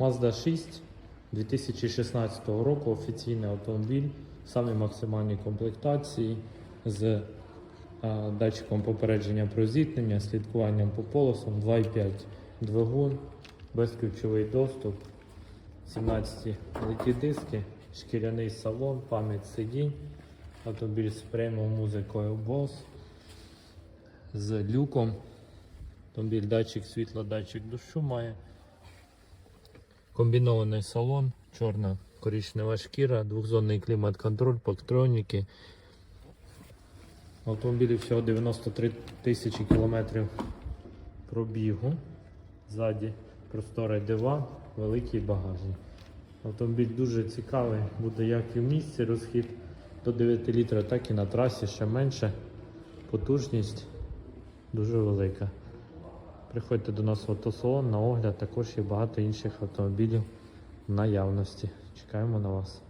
Mazda 6 2016 року офіційний автомобіль, самі максимальні комплектації з е, датчиком попередження про зіткнення, слідкуванням по полосам, 2,5 двигун, безключовий доступ, 17 литі диски, шкіряний салон, пам'ять сидінь, автомобіль з преміум музикою Bose, з люком, автомобіль датчик світла, датчик дощу має. Комбінований салон, чорна коричнева шкіра, двохзонний клімат-контроль, пактроніки. Автомобілі всього 93 тисячі кілометрів пробігу. Ззаді просторий диван, великий багажник. Автомобіль дуже цікавий, буде як і в місці розхід до 9 літрів, так і на трасі ще менше. Потужність дуже велика. Приходьте до нас в автосалон на огляд, також є багато інших автомобілів в наявності. Чекаємо на вас.